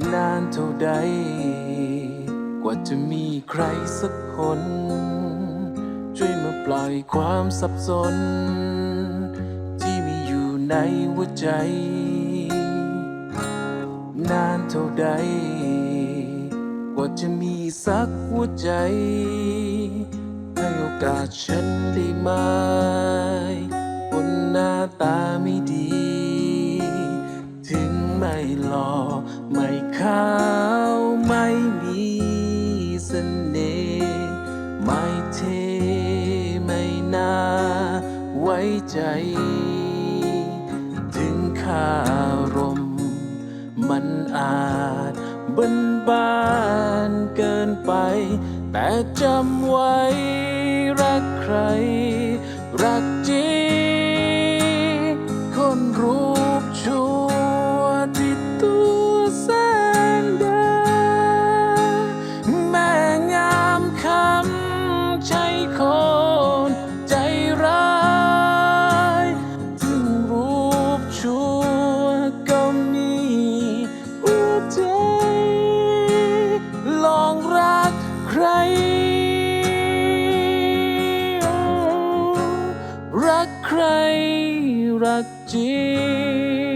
นานเท่าใด กว่าจะมีใครสักคน ช่วยมาปล่อยความสับสน ที่มีอยู่ในหัวใจ นานเท่าใด กว่าจะมีสักหัวใจ ให้โอกาสฉันได้ไหมบนหน้าตา หล่อไม่ขาวไม่มีเสน่ห์ไม่เทไม่น่าไว้ใจ ถึงคารม มันอาจบันบานเกินไป แต่จำไว้รักใคร รักจริง ใคร รักใคร รักจริง